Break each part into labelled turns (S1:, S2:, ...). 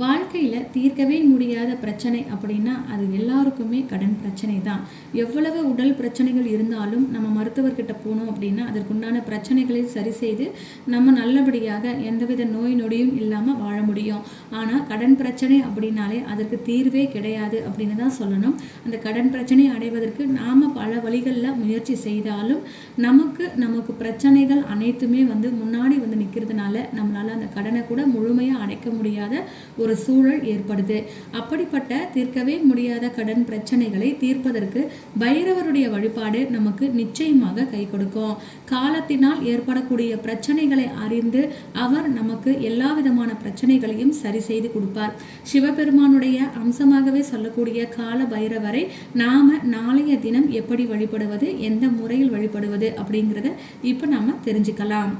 S1: வாழ்க்கையில் தீர்க்கவே முடியாத பிரச்சனை அப்படின்னா அது எல்லாருக்குமே கடன் பிரச்சனை தான் எவ்வளவு உடல் பிரச்சனைகள் இருந்தாலும் நம்ம மருத்துவர்கிட்ட போனோம் அப்படின்னா அதற்குண்டான பிரச்சனைகளை சரி செய்து நம்ம நல்லபடியாக எந்தவித நோய் நொடியும் இல்லாமல் வாழ முடியும். ஆனால் கடன் பிரச்சனை அப்படின்னாலே அதற்கு தீர்வே கிடையாது அப்படின்னு தான் சொல்லணும். அந்த கடன் பிரச்சனை அடைவதற்கு நாம் பல வழிகளில் முயற்சி செய்தாலும் நமக்கு நமக்கு பிரச்சனைகள் அனைத்துமே வந்து முன்னாடி வந்து நிற்கிறதுனால நம்மளால் அந்த கடனை கூட முழுமையாக அடைக்க முடியாத ஒரு சூழல் ஏற்படுது. அப்படிப்பட்ட தீர்க்கவே முடியாத கடன் பிரச்சனைகளை தீர்ப்பதற்கு பைரவருடைய வழிபாடு நமக்கு நிச்சயமாக கை கொடுக்கும். காலத்தினால் ஏற்படக்கூடிய பிரச்சனைகளை அறிந்து அவர் நமக்கு எல்லா விதமான பிரச்சனைகளையும் சரி செய்து கொடுப்பார். சிவபெருமானுடைய அம்சமாகவே சொல்லக்கூடிய கால பைரவரை நாம நாளைய தினம் எப்படி வழிபடுவது எந்த முறையில் வழிபடுவது அப்படிங்கிறத இப்போ நாம தெரிஞ்சுக்கலாம்.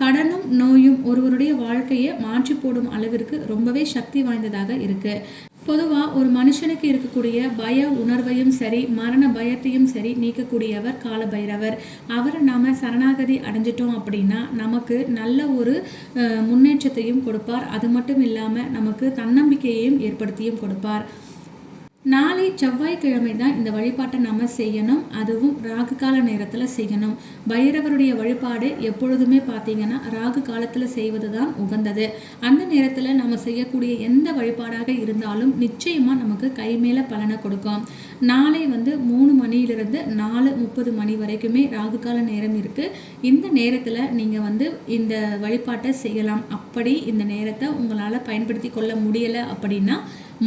S1: கடனும் நோயும் ஒருவருடைய வாழ்க்கையை மாற்றி போடும் அளவிற்கு ரொம்பவே சக்தி வாய்ந்ததாக இருக்கு. பொதுவாக ஒரு மனுஷனுக்கு இருக்கக்கூடிய பய உணர்வையும் சரி மரண பயத்தையும் சரி நீக்கக்கூடியவர் காலபைரவர். அவரை நாம் சரணாகதி அடைஞ்சிட்டோம் அப்படின்னா நமக்கு நல்ல ஒரு முன்னேற்றத்தையும் கொடுப்பார். அது மட்டும் இல்லாமல் நமக்கு தன்னம்பிக்கையையும் ஏற்படுத்தியும் கொடுப்பார். நாளை செவ்வாய்க்கிழமை தான் இந்த வழிபாட்டை நம்ம செய்யணும். அதுவும் ராகு கால நேரத்தில் செய்யணும். பைரவருடைய வழிபாடு எப்பொழுதுமே பார்த்தீங்கன்னா ராகு காலத்தில் செய்வது தான் உகந்தது. அந்த நேரத்தில் நம்ம செய்யக்கூடிய எந்த வழிபாடாக இருந்தாலும் நிச்சயமாக நமக்கு கை மேலே பலனை கொடுக்கும். நாளை வந்து மூணு மணியிலிருந்து நாலு முப்பது மணி வரைக்குமே ராகு கால நேரம் இருக்குது இந்த நேரத்தில் நீங்கள் வந்து இந்த வழிபாட்டை செய்யலாம். அப்படி இந்த நேரத்தை உங்களால் பயன்படுத்தி கொள்ள முடியலை அப்படின்னா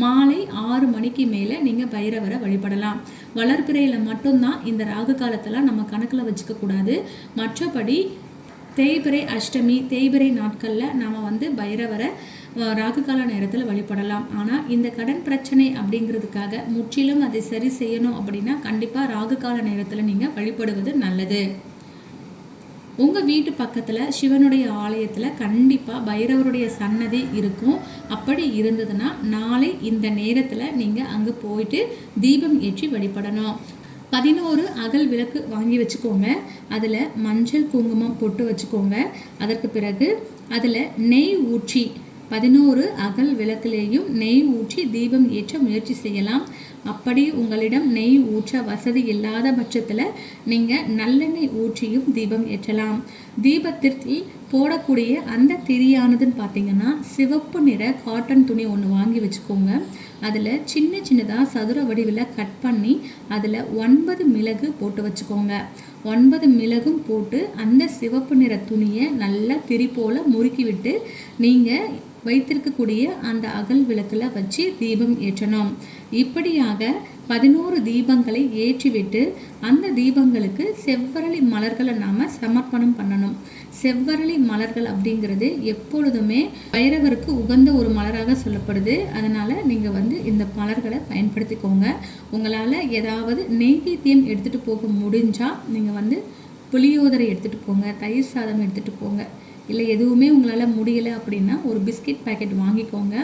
S1: மாலை ஆறு மணிக்கு மேலே நீங்கள் பைரவரை வழிபடலாம். வளர்ப்பிறையில் மட்டும்தான் இந்த ராகு காலத்தெல்லாம் நம்ம கணக்கில் வச்சுக்க கூடாது. மற்றபடி தேய்பிரை அஷ்டமி தேய்பிரை நாட்களில் நாம் வந்து பைரவரை ராகு கால நேரத்தில் வழிபடலாம். ஆனால் இந்த கடன் பிரச்சனை அப்படிங்கிறதுக்காக முற்றிலும் அதை சரி செய்யணும் அப்படின்னா கண்டிப்பாக ராகு கால நேரத்தில் நீங்கள் வழிபடுவது நல்லது. உங்கள் வீட்டு பக்கத்தில் சிவனுடைய ஆலயத்தில் கண்டிப்பாக பைரவருடைய சன்னதி இருக்கும். அப்படி இருந்ததுன்னா நாளை இந்த நேரத்தில் நீங்கள் அங்கே போயிட்டு தீபம் ஏற்றி வழிபடணும். பதினோரு அகல் விளக்கு வாங்கி வச்சுக்கோங்க. அதில் மஞ்சள் குங்குமம் பொட்டு வச்சுக்கோங்க. அதற்கு பிறகு அதில் நெய் ஊற்றி பதினோரு அகல் விளக்கிலேயும் நெய் ஊற்றி தீபம் ஏற்ற முயற்சி செய்யலாம். அப்படி உங்களிடம் நெய் ஊற்ற வசதி இல்லாத பட்சத்தில் நீங்கள் நல்லெண்ணெய் ஊற்றியும் தீபம் ஏற்றலாம். தீபத்திற்கு போடக்கூடிய அந்த திரியானதுன்னு பார்த்தீங்கன்னா சிவப்பு நிற காட்டன் துணி ஒன்று வாங்கி வச்சுக்கோங்க. அதில் சின்ன சின்னதாக சதுர வடிவில் கட் பண்ணி அதில் ஒன்பது மிளகு போட்டு வச்சுக்கோங்க. ஒன்பது மிளகும் போட்டு அந்த சிவப்பு நிற துணியை நல்லா திரி போல் முறுக்கி விட்டு நீங்கள் வைத்திருக்கக்கூடிய அந்த அகல் விளக்கில் வச்சு தீபம் ஏற்றணும். இப்படியாக பதினோரு தீபங்களை ஏற்றிவிட்டு அந்த தீபங்களுக்கு செவ்வரளி மலர்களை நாம் சமர்ப்பணம் பண்ணணும். செவ்வரளி மலர்கள் அப்படிங்கிறது எப்பொழுதுமே பைரவருக்கு உகந்த ஒரு மலராக சொல்லப்படுது. அதனால் நீங்கள் வந்து இந்த மலர்களை பயன்படுத்திக்கோங்க. உங்களால் ஏதாவது நெய்வேத்தியம் எடுத்துகிட்டு போக முடிஞ்சால் நீங்கள் வந்து புளியோதரை எடுத்துகிட்டு போங்க தயிர் சாதம் எடுத்துகிட்டு போங்க. இல்லை எதுவுமே உங்களால் முடியலை அப்படின்னா ஒரு பிஸ்கெட் பேக்கெட் வாங்கிக்கோங்க.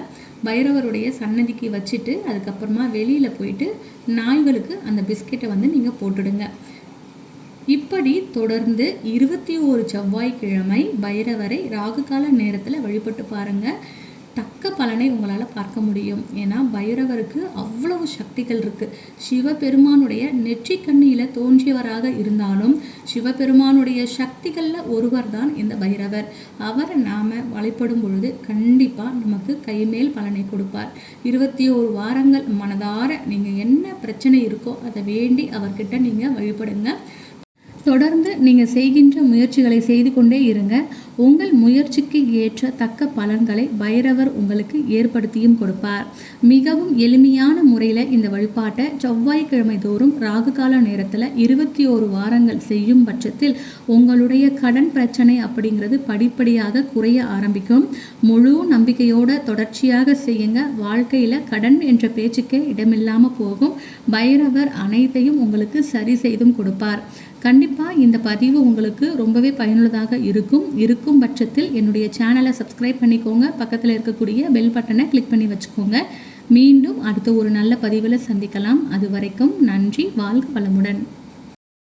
S1: பைரவருடைய சன்னதிக்கு வச்சுட்டு அதுக்கப்புறமா வெளியில் போயிட்டு நாய்களுக்கு அந்த பிஸ்கெட்டை வந்து நீங்கள் போட்டுடுங்க. இப்படி தொடர்ந்து இருபத்தி ஓரு செவ்வாய்க்கிழமை பைரவரை ராகுகால நேரத்தில் வழிபட்டு பாருங்கள் தக்க பலனை உங்களால் பார்க்க முடியும். ஏன்னா பைரவருக்கு அவ்வளவு சக்திகள் இருக்குது சிவபெருமானுடைய நெற்றிக்கண்ணியில் தோன்றியவராக இருந்தாலும் சிவபெருமானுடைய சக்திகளில் ஒருவர் தான் இந்த பைரவர். அவரை நாம் வழிபடும் பொழுது கண்டிப்பாக நமக்கு கைமேல் பலனை கொடுப்பார். இருபத்தி ஓரு வாரங்கள் மனதார நீங்கள் என்ன பிரச்சனை இருக்கோ அதை வேண்டி அவர்கிட்ட நீங்கள் வழிபடுங்க. தொடர்ந்து நீங்கள் செய்கின்ற முயற்சிகளை செய்து கொண்டே இருங்க. உங்கள் முயற்சிக்கு ஏற்ற தக்க பலன்களை பைரவர் உங்களுக்கு ஏற்படுத்தியும் கொடுப்பார். மிகவும் எளிமையான முறையில் இந்த வழிபாட்டை செவ்வாய்க்கிழமை தோறும் ராகுகால நேரத்தில் இருபத்தி ஓரு வாரங்கள் செய்யும் பட்சத்தில் உங்களுடைய கடன் பிரச்சனை அப்படிங்கிறது படிப்படியாக குறைய ஆரம்பிக்கும். முழு நம்பிக்கையோட தொடர்ச்சியாக செய்யுங்க. வாழ்க்கையில் கடன் என்ற பேச்சுக்கே இடமில்லாமல் போகும். பைரவர் அனைத்தையும் உங்களுக்கு சரி செய்தும் கொடுப்பார். கண்டிப்பாக இந்த பதிவு உங்களுக்கு ரொம்பவே பயனுள்ளதாக இருக்கும். இருக்கும் பட்சத்தில் என்னுடைய சேனலை சப்ஸ்கிரைப் பண்ணிக்கோங்க. பக்கத்தில் இருக்கக்கூடிய பெல் பட்டனை கிளிக் பண்ணி வச்சுக்கோங்க. மீண்டும் அடுத்த ஒரு நல்ல பதிவில் சந்திக்கலாம். அது வரைக்கும் நன்றி. வாழ்க வளமுடன்.